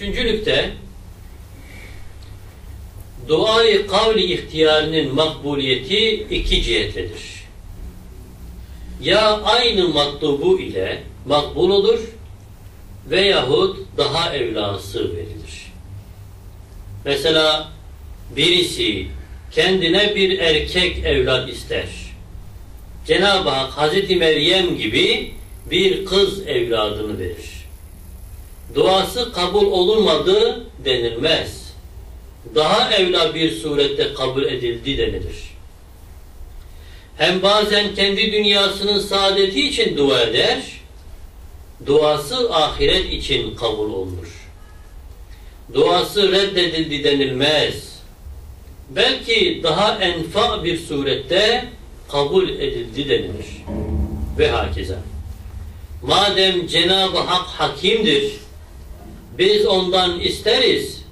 Üçüncülükte duayı kavli ihtiyarının makbuliyeti iki cihettedir. Ya aynı matlubu ile makbul olur veyahut daha evlası verilir. Mesela birisi kendine bir erkek evlat ister. Cenab-ı Hak Hazreti Meryem gibi bir kız evladını verir. Duası kabul olunmadı denilmez. Daha evla bir surette kabul edildi denilir. Hem bazen kendi dünyasının saadeti için dua eder, duası ahiret için kabul olunur. Duası reddedildi denilmez. Belki daha enfa bir surette kabul edildi denilir. Ve hakeza. Madem Cenab-ı Hak hakimdir, biz ondan isteriz,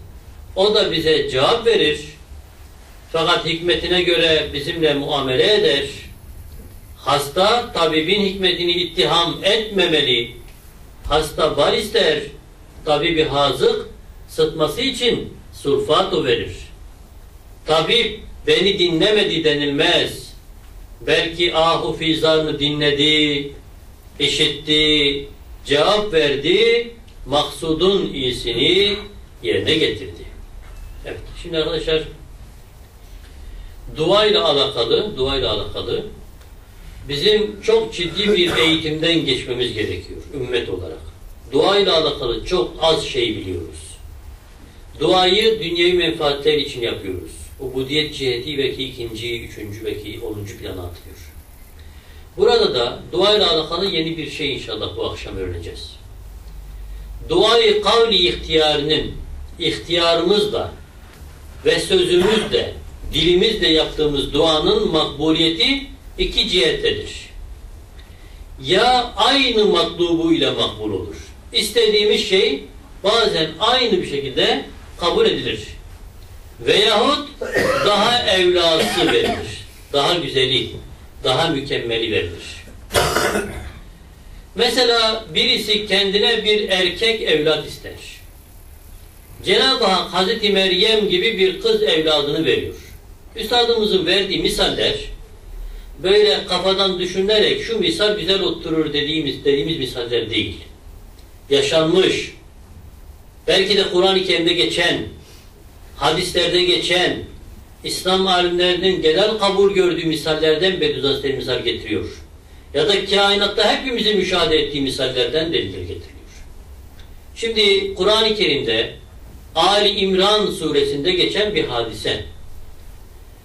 o da bize cevap verir. Fakat hikmetine göre bizimle muamele eder. Hasta tabibin hikmetini ittiham etmemeli. Hasta bar ister, tabibi hazık sıtması için sulfato verir. Tabip beni dinlemedi denilmez. Belki ahu fizarını dinledi, işitti, cevap verdi, maksudun iyisini yerine getirdi. Evet, şimdi arkadaşlar dua ile alakalı, dua ile alakalı bizim çok ciddi bir eğitimden geçmemiz gerekiyor ümmet olarak. Dua ile alakalı çok az şey biliyoruz. Duayı dünyevi menfaatler için yapıyoruz. Ubudiyet ciheti belki ikinci, üçüncü, belki onuncu plana atılıyor. Burada da dua ile alakalı yeni bir şey inşallah bu akşam öğreneceğiz. Duayı kavli ihtiyarının ihtiyarımızla ve sözümüzle, dilimizle yaptığımız duanın makbuliyeti iki cihettedir. Ya aynı matlubu ile makbul olur. İstediğimiz şey bazen aynı bir şekilde kabul edilir. Veyahut daha evlası verilir. Daha güzeli, daha mükemmeli verilir. Mesela birisi kendine bir erkek evlat ister. Cenab-ı Hak Hazreti Meryem gibi bir kız evladını veriyor. Üstadımızın verdiği misaller böyle kafadan düşünerek şu misal güzel oturur dediğimiz dediğimiz misaller değil. Yaşanmış, belki de Kur'an-ı Kerim'de geçen, hadislerde geçen, İslam alimlerinin genel kabul gördüğü misallerden Bediüzzaman misal getiriyor. Ya da kainatta hepimizin müşahede ettiği misallerden deliller getiriyor. Şimdi Kur'an-ı Kerim'de Ali İmran suresinde geçen bir hadise.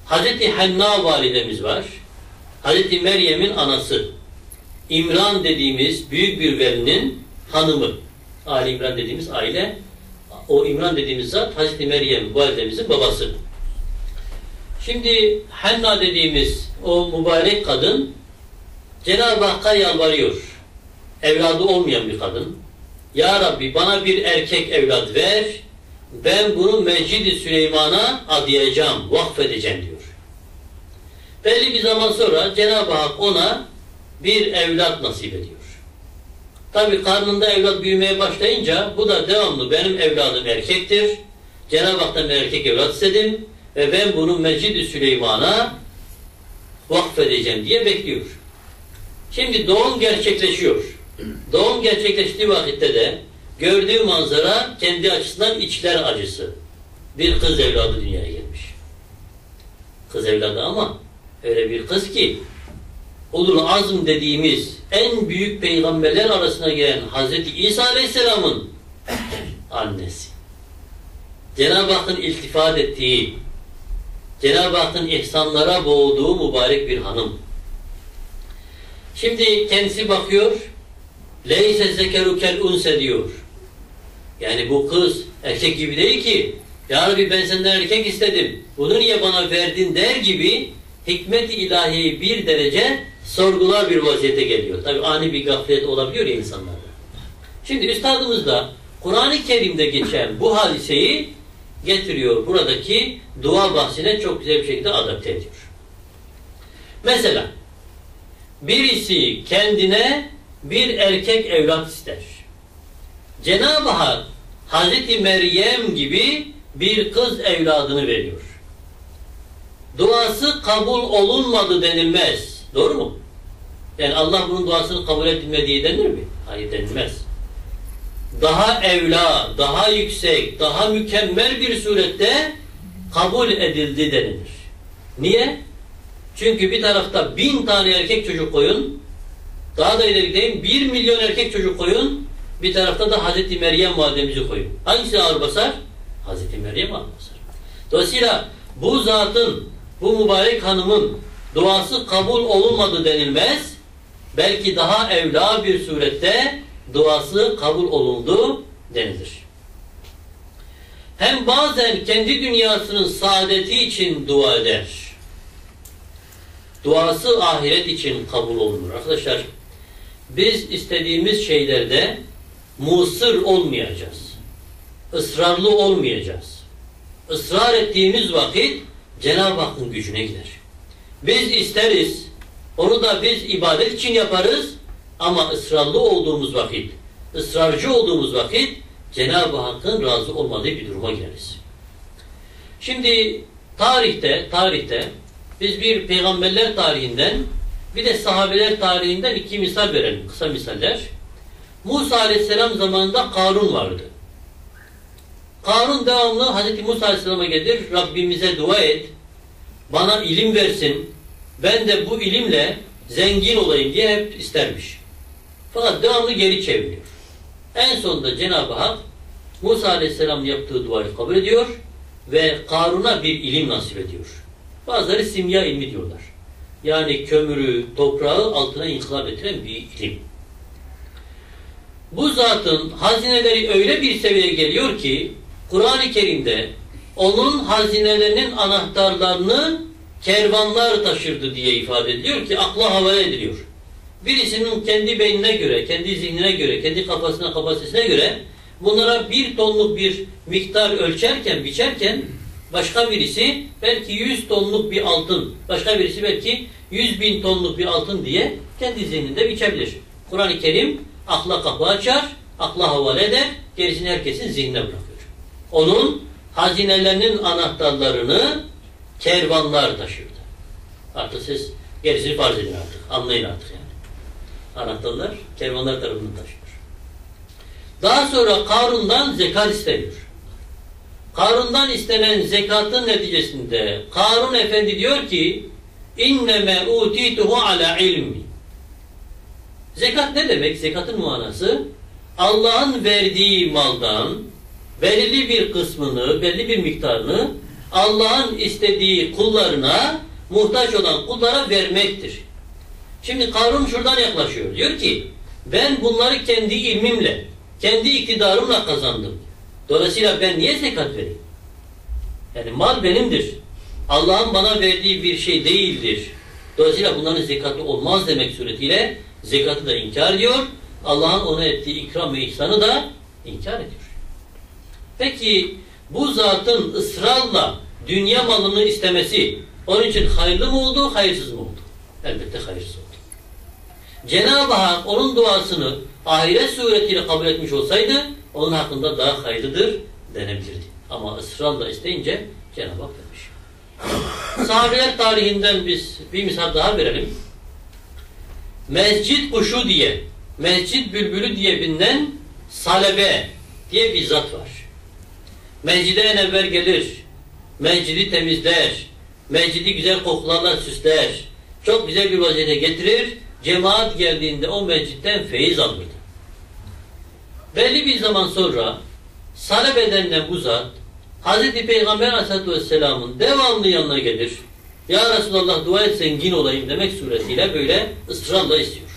Hazreti Henna validemiz var. Hazreti Meryem'in anası. İmran dediğimiz büyük bir velinin hanımı. Ali İmran dediğimiz aile. O İmran dediğimiz zat Hazreti Meryem validemizin babası. Şimdi Henna dediğimiz o mübarek kadın Cenab-ı Hakk'a yalvarıyor. Evladı olmayan bir kadın. Ya Rabbi bana bir erkek evlat ver. Ben bunu Mecid-i Süleyman'a adayacağım, vakfedeceğim diyor. Belli bir zaman sonra Cenab-ı Hak ona bir evlat nasip ediyor. Tabi karnında evlat büyümeye başlayınca bu da devamlı benim evladım erkektir. Cenab-ı Hak'tan erkek evlat istedim ve ben bunu Mecid-i Süleyman'a vakfedeceğim diye bekliyor. Şimdi doğum gerçekleşiyor. Doğum gerçekleştiği vakitte de gördüğü manzara kendi açısından içler acısı. Bir kız evladı dünyaya gelmiş. Kız evladı ama öyle bir kız ki Ulul Azm dediğimiz en büyük peygamberler arasına giren Hazreti İsa Aleyhisselam'ın annesi. Cenab-ı Hakk'ın iltifat ettiği, Cenab-ı Hakk'ın ihsanlara boğduğu mübarek bir hanım. Şimdi kendisi bakıyor, Leyse zekeru kel unse diyor. Yani bu kız erkek gibi değil ki. Ya Rabbi ben senden erkek istedim. Bunu niye bana verdin der gibi hikmet-i ilahiyi bir derece sorgular bir vaziyete geliyor. Tabi ani bir gaflet olabiliyor ya insanlarda. Şimdi üstadımız da Kur'an-ı Kerim'de geçen bu hadiseyi getiriyor. Buradaki dua bahsine çok güzel bir şekilde adapte ediyor. Mesela birisi kendine bir erkek evlat ister. Cenab-ı Hak Hazreti Meryem gibi bir kız evladını veriyor. Duası kabul olunmadı denilmez. Doğru mu? Yani Allah bunun duasını kabul etmediği denir mi? Hayır denilmez. Daha evla, daha yüksek, daha mükemmel bir surette kabul edildi denilir. Niye? Çünkü bir tarafta bin tane erkek çocuk koyun, daha da ileri gideyim, bir milyon erkek çocuk koyun, bir tarafta da Hazreti Meryem validemizi koyun. Hangisi ağır basar? Hazreti Meryem ağır basar. Dolayısıyla bu zatın, bu mübarek hanımın duası kabul olunmadı denilmez. Belki daha evla bir surette duası kabul olundu denilir. Hem bazen kendi dünyasının saadeti için dua eder. Duası ahiret için kabul olunur. Arkadaşlar biz istediğimiz şeylerde musır olmayacağız. Israrlı olmayacağız. Israr ettiğimiz vakit Cenab-ı Hakk'ın gücüne gider. Biz isteriz, onu da biz ibadet için yaparız ama ısrarlı olduğumuz vakit, ısrarcı olduğumuz vakit Cenab-ı Hakk'ın razı olmadığı bir duruma gireriz. Şimdi tarihte, tarihte biz bir peygamberler tarihinden bir de sahabeler tarihinden iki misal verelim, kısa misaller. Musa aleyhisselam zamanında Karun vardı. Karun devamlı Hz. Musa aleyhisselama gelir, Rabbimize dua et, bana ilim versin, ben de bu ilimle zengin olayım diye hep istermiş. Fakat devamlı geri çeviriyor. En sonunda Cenab-ı Hak Musa Aleyhisselam yaptığı duayı kabul ediyor ve Karun'a bir ilim nasip ediyor. Bazıları simya ilmi diyorlar. Yani kömürü, toprağı altına inkılap ettiren bir ilim. Bu zatın hazineleri öyle bir seviyeye geliyor ki Kur'an-ı Kerim'de onun hazinelerinin anahtarlarını kervanlar taşırdı diye ifade ediliyor ki akla havaya ediliyor. Birisinin kendi beynine göre, kendi zihnine göre, kendi kafasına, kapasitesine göre bunlara bir tonluk bir miktar ölçerken, biçerken başka birisi belki yüz tonluk bir altın, başka birisi belki yüz bin tonluk bir altın diye kendi zihninde biçebilir. Kur'an-ı Kerim akla kapı açar, akla havale eder, gerisini herkesin zihnine bırakıyor. Onun hazinelerinin anahtarlarını kervanlar taşırdı. Artık siz gerisini farz edin artık. Anlayın artık yani. Anahtarlar kervanlar tarafından taşıyor. Daha sonra Karun'dan zekat isteniyor. Karun'dan istenen zekatın neticesinde Karun Efendi diyor ki inneme utituhu ala ilmi Zekat ne demek? Zekatın manası Allah'ın verdiği maldan belirli bir kısmını, belli bir miktarını Allah'ın istediği kullarına, muhtaç olan kullara vermektir. Şimdi Karun şuradan yaklaşıyor. Diyor ki, ben bunları kendi ilmimle, kendi iktidarımla kazandım. Dolayısıyla ben niye zekat vereyim? Yani mal benimdir. Allah'ın bana verdiği bir şey değildir. Dolayısıyla bunların zekatı olmaz demek suretiyle zekatı da inkar ediyor. Allah'ın ona ettiği ikram ve ihsanı da inkar ediyor. Peki bu zatın ısrarla dünya malını istemesi onun için hayırlı mı oldu, hayırsız mı oldu? Elbette hayırsız oldu. Cenab-ı Hak onun duasını ahiret suretiyle kabul etmiş olsaydı onun hakkında daha hayırlıdır denebilirdi. Ama ısrarla isteyince Cenab-ı Hak demiş. Sahabeler tarihinden biz bir misal daha verelim. Mescid kuşu diye, mescid bülbülü diye bilinen salebe diye bir zat var. Mescide en evvel gelir, mescidi temizler, mescidi güzel kokularla süsler, çok güzel bir vaziyete getirir, cemaat geldiğinde o mescitten feyiz alırdı. Belli bir zaman sonra salep denilen bu zat Hz. Peygamber Aleyhisselatü Vesselam'ın devamlı yanına gelir. Ya Resulallah dua et zengin olayım demek suretiyle böyle ısrarla istiyor.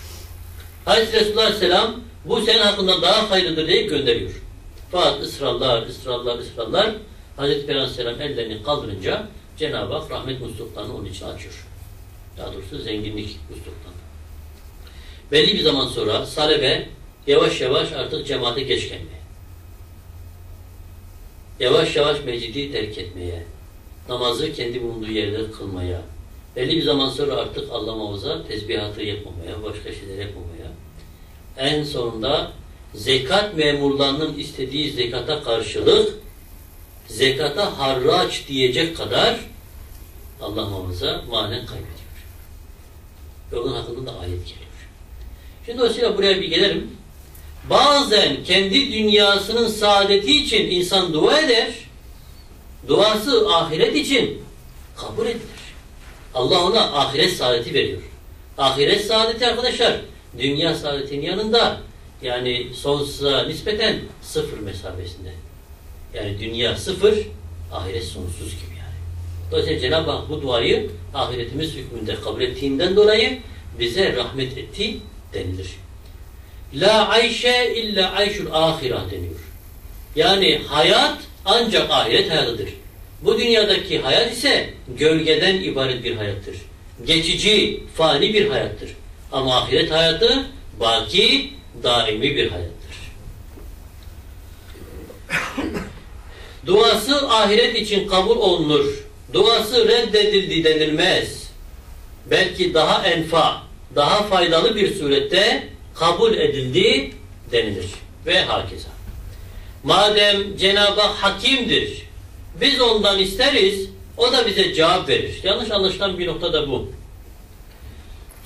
Hz. Resulullah Aleyhisselam bu senin hakkında daha hayırlıdır deyip gönderiyor. Fakat ısrarlar, ısrarlar, ısrarlar Hz. Peygamber Aleyhisselam ellerini kaldırınca Cenab-ı Hak rahmet musluklarını onun için açıyor. Daha doğrusu zenginlik musluklarını. Belli bir zaman sonra Salebe yavaş yavaş artık cemaate geç gelmeye. Yavaş yavaş mecidi terk etmeye. Namazı kendi bulunduğu yerde kılmaya. Belli bir zaman sonra artık Allah muhafaza tesbihatı yapmamaya, başka şeyler yapmamaya. En sonunda zekat memurlarının istediği zekata karşılık zekata harraç diyecek kadar Allah muhafaza manen kaybediyor. Ve onun hakkında da ayet geliyor. Şimdi dolayısıyla buraya bir gelelim. Bazen kendi dünyasının saadeti için insan dua eder. Duası ahiret için kabul edilir. Allah ona ahiret saadeti veriyor. Ahiret saadeti arkadaşlar dünya saadetinin yanında yani sonsuza nispeten sıfır mesabesinde. Yani dünya sıfır, ahiret sonsuz gibi yani. Dolayısıyla Cenab-ı Hak bu duayı ahiretimiz hükmünde kabul ettiğinden dolayı bize rahmet etti denilir. La ayşe illa ayşul ahirah deniyor. Yani hayat ancak ahiret hayatıdır. Bu dünyadaki hayat ise gölgeden ibaret bir hayattır. Geçici, fani bir hayattır. Ama ahiret hayatı baki, daimi bir hayattır. Duası ahiret için kabul olunur. Duası reddedildi denilmez. Belki daha enfa, daha faydalı bir surette kabul edildi denilir. Ve hakeza. Madem Cenab-ı Hakimdir, biz ondan isteriz, o da bize cevap verir. Yanlış anlaşılan bir nokta da bu.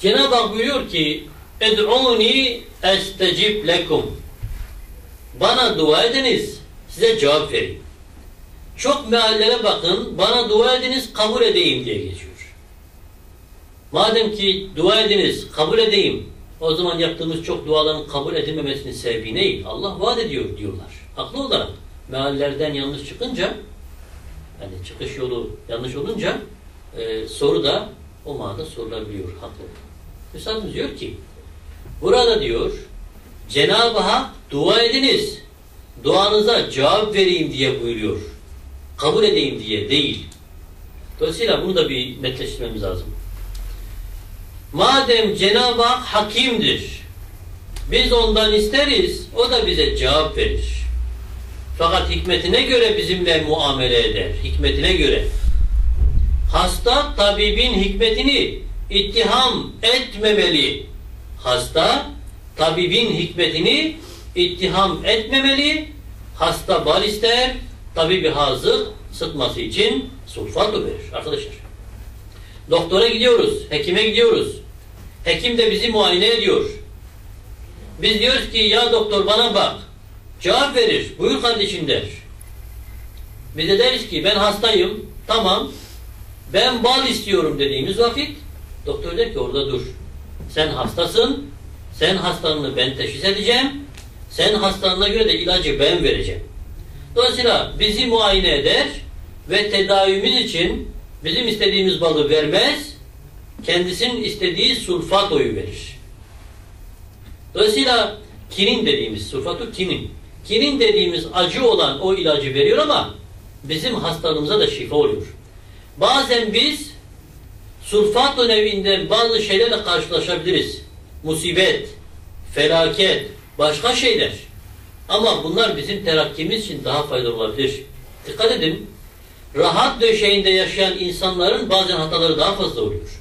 Cenab-ı Hak buyuruyor ki اَدْعُونِ اَسْتَجِبْ lekum. Bana dua ediniz, size cevap vereyim. Çok meallere bakın, bana dua ediniz, kabul edeyim diye geçiyor. Madem ki dua ediniz, kabul edeyim, o zaman yaptığımız çok duaların kabul edilmemesinin sebebi ne? Allah vaat ediyor diyorlar. Haklı olarak. Meallerden yanlış çıkınca, yani çıkış yolu yanlış olunca e, soru da o manada sorulabiliyor. Haklı. Üstadımız diyor ki, burada diyor, Cenab-ı Hak dua ediniz, duanıza cevap vereyim diye buyuruyor. Kabul edeyim diye değil. Dolayısıyla bunu da bir netleştirmemiz lazım. Madem Cenab-ı Hak hakimdir, biz ondan isteriz, o da bize cevap verir. Fakat hikmetine göre bizimle muamele eder. Hikmetine göre. Hasta tabibin hikmetini ittiham etmemeli. Hasta tabibin hikmetini ittiham etmemeli. Hasta bal ister, tabibi hazır sıkması için sulfato verir arkadaşlar. Doktora gidiyoruz, hekime gidiyoruz. Hekim de bizi muayene ediyor. Biz diyoruz ki ya doktor bana bak. Cevap verir. Buyur kardeşim der. Biz de deriz ki ben hastayım. Tamam. Ben bal istiyorum dediğimiz vakit doktor der ki orada dur. Sen hastasın. Sen hastalığını ben teşhis edeceğim. Sen hastalığına göre de ilacı ben vereceğim. Dolayısıyla bizi muayene eder ve tedavimiz için bizim istediğimiz balı vermez, kendisinin istediği sulfatoyu verir. Dolayısıyla kinin dediğimiz, sulfatu kinin. Kinin dediğimiz acı olan o ilacı veriyor ama bizim hastalığımıza da şifa oluyor. Bazen biz sulfato nevinden bazı şeylerle karşılaşabiliriz. Musibet, felaket, başka şeyler. Ama bunlar bizim terakkimiz için daha faydalı olabilir. Dikkat edin, rahat döşeğinde yaşayan insanların bazen hataları daha fazla oluyor.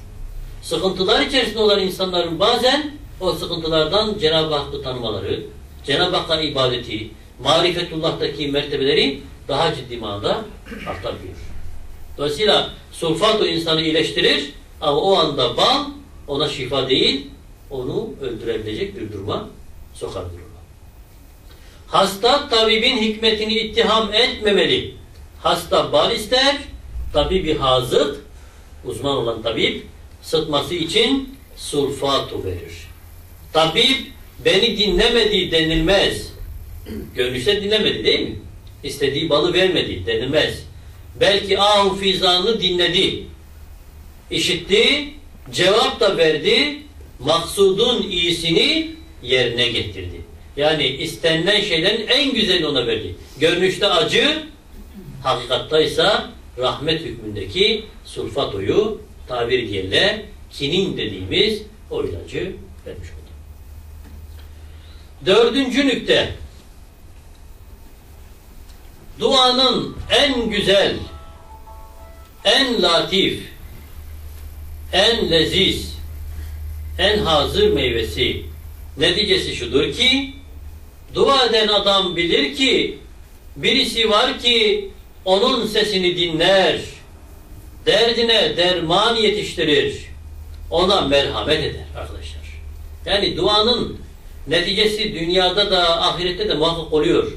Sıkıntılar içerisinde olan insanların bazen o sıkıntılardan Cenab-ı Hakk'ı tanımaları, Cenab-ı Hakk'a ibadeti, marifetullah'taki mertebeleri daha ciddi manada artabiliyor. Dolayısıyla sulfat o insanı iyileştirir ama o anda bal ona şifa değil, onu öldürebilecek bir duruma sokabilir. Hasta tabibin hikmetini ittiham etmemeli. Hasta bal ister, tabibi hazır, uzman olan tabip, sıtması için sulfatu verir. Tabip beni dinlemedi denilmez. Görünüşte dinlemedi değil mi? İstediği balı vermedi denilmez. Belki ahu fizanı dinledi. işitti, cevap da verdi, maksudun iyisini yerine getirdi. Yani istenilen şeylerin en güzelini ona verdi. Görünüşte acı, hakikatta ise rahmet hükmündeki sulfatoyu tabir diyenle kinin dediğimiz o ilacı vermiş oldu. Dördüncü nükte duanın en güzel, en latif, en leziz, en hazır meyvesi neticesi şudur ki Dua eden adam bilir ki birisi var ki onun sesini dinler, derdine derman yetiştirir, ona merhamet eder arkadaşlar. Yani duanın neticesi dünyada da ahirette de muhakkak oluyor.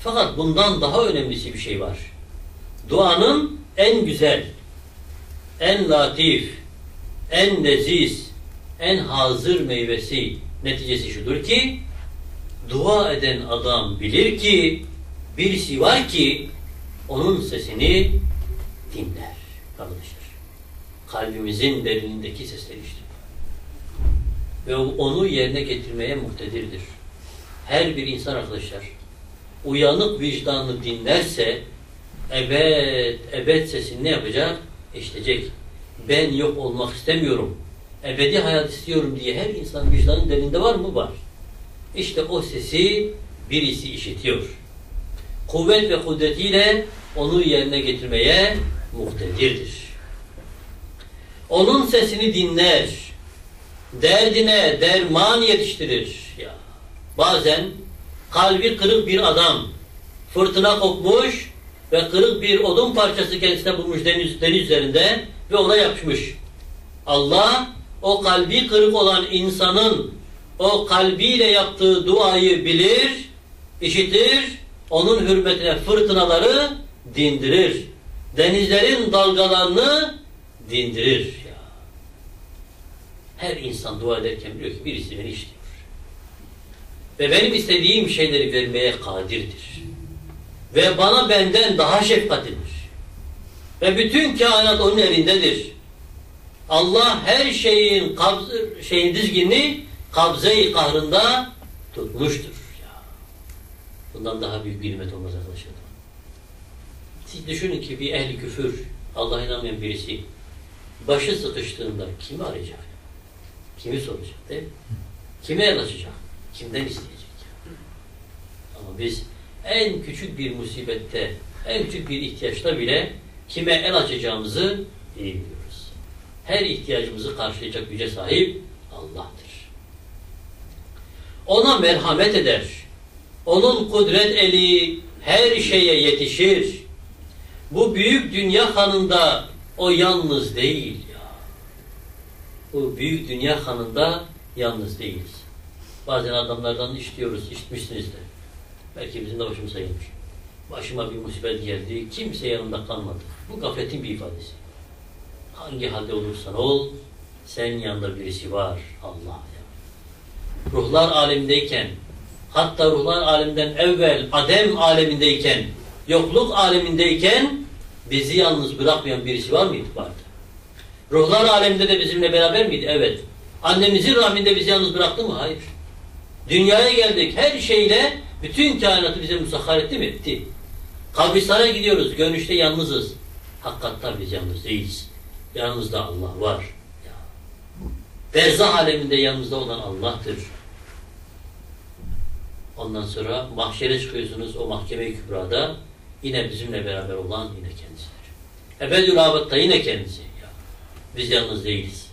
Fakat bundan daha önemlisi bir şey var. Duanın en güzel, en latif, en leziz, en hazır meyvesi neticesi şudur ki dua eden adam bilir ki birisi var ki onun sesini dinler arkadaşlar. Kalbimizin derinindeki sesler işte. Ve onu yerine getirmeye muhtedirdir. Her bir insan arkadaşlar uyanık vicdanını dinlerse evet, evet sesini ne yapacak? İşitecek. Ben yok olmak istemiyorum. Ebedi hayat istiyorum diye her insan vicdanın derinde var mı? Var. İşte o sesi birisi işitiyor. Kuvvet ve kudretiyle onu yerine getirmeye muhtedirdir. Onun sesini dinler. Derdine derman yetiştirir. Ya. Bazen kalbi kırık bir adam fırtına kopmuş ve kırık bir odun parçası kendisine bulmuş deniz, deniz üzerinde ve ona yapışmış. Allah o kalbi kırık olan insanın o kalbiyle yaptığı duayı bilir, işitir, onun hürmetine fırtınaları dindirir. Denizlerin dalgalarını dindirir. Ya. Her insan dua ederken biliyor ki birisi beni işliyor. Ve benim istediğim şeyleri vermeye kadirdir. Ve bana benden daha şefkatlidir. Ve bütün kainat onun elindedir. Allah her şeyin kabz, şeyin dizginini kabze-i kahrında tutmuştur. Ya. Bundan daha büyük bir nimet olmaz arkadaşlar. Siz düşünün ki bir ehli küfür, Allah'a inanmayan birisi başı sıkıştığında kimi arayacak? Kimi soracak değil mi? Kime el açacak? Kimden isteyecek? Ama biz en küçük bir musibette, en küçük bir ihtiyaçta bile kime el açacağımızı iyi biliyoruz. Her ihtiyacımızı karşılayacak güce sahip Allah'tır. Ona merhamet eder. Onun kudret eli her şeye yetişir. Bu büyük dünya hanında o yalnız değil ya. Bu büyük dünya hanında yalnız değiliz. Bazen adamlardan işliyoruz, işitmişsiniz de. Belki bizim de başımıza gelmiş. Başıma bir musibet geldi, kimse yanımda kalmadı. Bu gafletin bir ifadesi. Hangi halde olursan ol, sen yanında birisi var. Allah ya. Ruhlar alemindeyken, hatta ruhlar aleminden evvel Adem alemindeyken, yokluk alemindeyken bizi yalnız bırakmayan birisi var mıydı? Vardı. Ruhlar aleminde de bizimle beraber miydi? Evet. Annemizin rahminde bizi yalnız bıraktı mı? Hayır. Dünyaya geldik her şeyle bütün kainatı bize musahhar etti mi? Etti. Kabristana gidiyoruz. Görünüşte yalnızız. Hakikaten biz yalnız değiliz. Yanımızda Allah var. Ya. Berzah aleminde yanımızda olan Allah'tır. Ondan sonra mahşere çıkıyorsunuz o mahkeme-i kübrada yine bizimle beraber olan yine kendisidir. Ebedül abatta yine kendisi. Ya. Biz yalnız değiliz.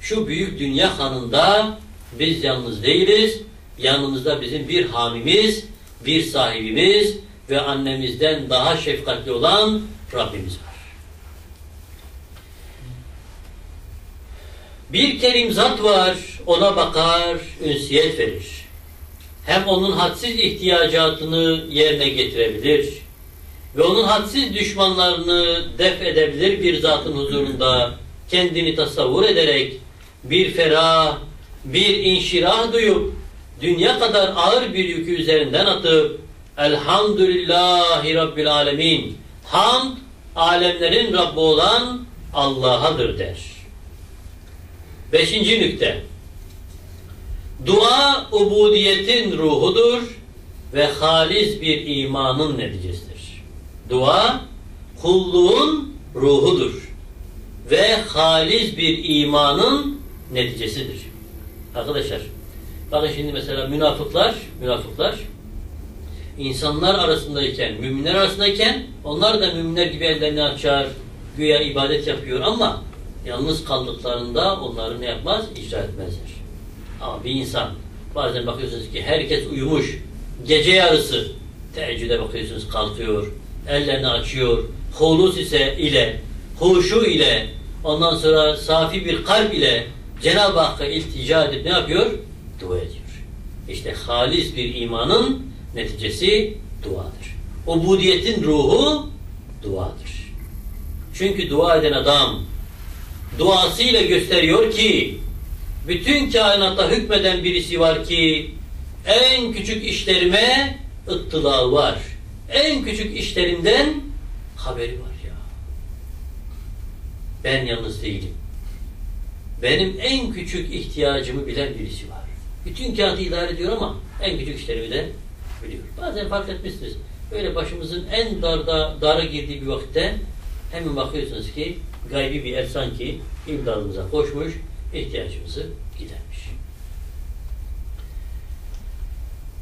Şu büyük dünya hanında biz yalnız değiliz. Yanımızda bizim bir hamimiz, bir sahibimiz ve annemizden daha şefkatli olan Rabbimiz var. Bir kerim zat var, ona bakar, ünsiyet verir. Hem onun hadsiz ihtiyacatını yerine getirebilir ve onun hadsiz düşmanlarını def edebilir bir zatın huzurunda kendini tasavvur ederek bir ferah, bir inşirah duyup dünya kadar ağır bir yükü üzerinden atıp Elhamdülillahi Rabbil Alemin Hamd alemlerin Rabbi olan Allah'adır der. Beşinci nükte Dua ubudiyetin ruhudur ve halis bir imanın neticesidir. Dua kulluğun ruhudur ve halis bir imanın neticesidir. Arkadaşlar bakın şimdi mesela münafıklar münafıklar insanlar arasındayken, müminler arasındayken onlar da müminler gibi ellerini açar, güya ibadet yapıyor ama yalnız kaldıklarında onları ne yapmaz? icra etmezler. Ama bir insan Bazen bakıyorsunuz ki herkes uyumuş. Gece yarısı teheccüde bakıyorsunuz kalkıyor. Ellerini açıyor. Hulus ise ile, huşu ile, ondan sonra safi bir kalp ile Cenab-ı Hakk'a iltica edip ne yapıyor? Dua ediyor. İşte halis bir imanın neticesi duadır. Ubudiyetin ruhu duadır. Çünkü dua eden adam duasıyla gösteriyor ki bütün kainatta hükmeden birisi var ki en küçük işlerime ıttılağı var. En küçük işlerimden haberi var ya. Ben yalnız değilim. Benim en küçük ihtiyacımı bilen birisi var. Bütün kağıtı idare ediyor ama en küçük işlerimi de biliyor. Bazen fark etmişsiniz. Böyle başımızın en darda, dara girdiği bir vakitte hemen bakıyorsunuz ki gaybi bir el sanki imdadımıza koşmuş, ihtiyacımızı gidermiş.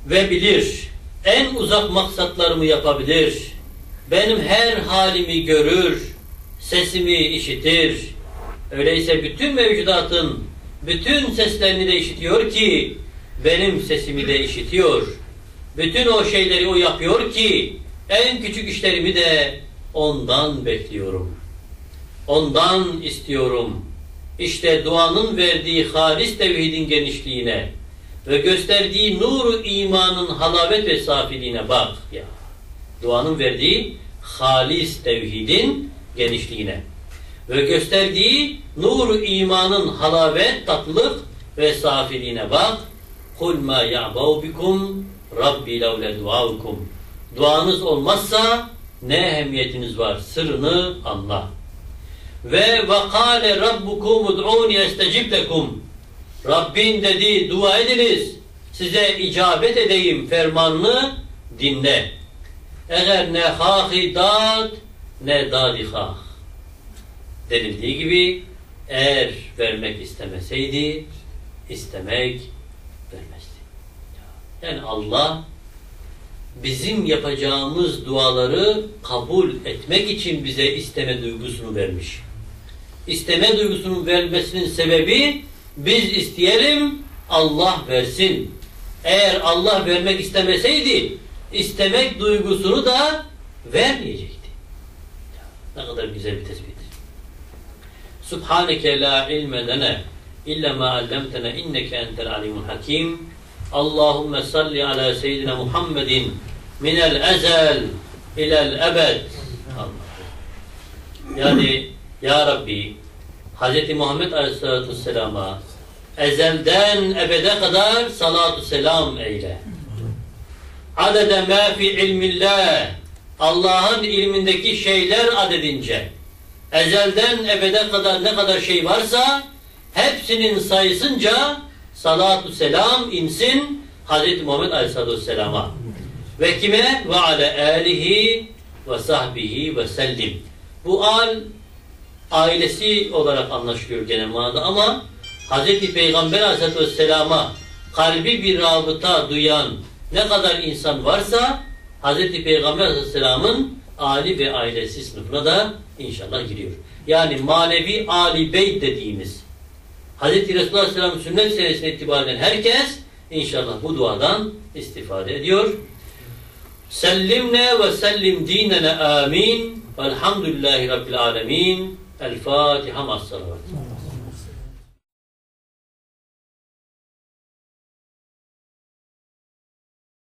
Ve bilir, en uzak maksatlarımı yapabilir, benim her halimi görür, sesimi işitir. Öyleyse bütün mevcudatın bütün seslerini de işitiyor ki benim sesimi de işitiyor. Bütün o şeyleri o yapıyor ki en küçük işlerimi de ondan bekliyorum. Ondan istiyorum. İşte duanın verdiği halis tevhidin genişliğine ve gösterdiği nur imanın halavet ve safiliğine bak ya. Duanın verdiği halis tevhidin genişliğine ve gösterdiği nur imanın halavet, tatlılık ve safiliğine bak. Kul ma ya'bau bikum Rabbi levle duaukum. Duanız olmazsa ne ehemmiyetiniz var? Sırrını anla. Ve vakale rabbukum ud'uni estecib lekum. Rabbin dedi dua ediniz. Size icabet edeyim fermanını dinle. Eğer ne hahi dad ne dadi hah. Denildiği gibi eğer vermek istemeseydi istemek vermezdi. Yani Allah bizim yapacağımız duaları kabul etmek için bize isteme duygusunu vermiş. İsteme duygusunun vermesinin sebebi biz isteyelim Allah versin. Eğer Allah vermek istemeseydi istemek duygusunu da vermeyecekti. Ne kadar güzel bir tespit. Subhaneke la ilme lene illa ma allamtena inneke entel alimul hakim. Allahümme salli ala seyyidina Muhammedin minel ezel ilel ebed. Yani Ya Rabbi Hz. Muhammed Aleyhisselatü Vesselam'a ezelden ebede kadar salatu selam eyle. Adede ma fi ilmillah Allah'ın ilmindeki şeyler adedince ezelden ebede kadar ne kadar şey varsa hepsinin sayısınca salatu selam insin Hz. Muhammed Aleyhisselatü Vesselam'a. Ve kime? Ve ale alihi ve sahbihi ve sellim. Bu al ailesi olarak anlaşılıyor gene manada ama Hz. Peygamber Aleyhisselatü Vesselam'a kalbi bir rabıta duyan ne kadar insan varsa Hz. Peygamber Aleyhisselam'ın Ali ve ailesi sınıfına da inşallah giriyor. Yani manevi Ali Beyt dediğimiz Hz. Resulullah Aleyhisselam'ın sünnet senesine itibar eden herkes inşallah bu duadan istifade ediyor. Sellimne ve sellim dinene amin. Velhamdülillahi Rabbil alemin. الفاتحة مع الصلوات.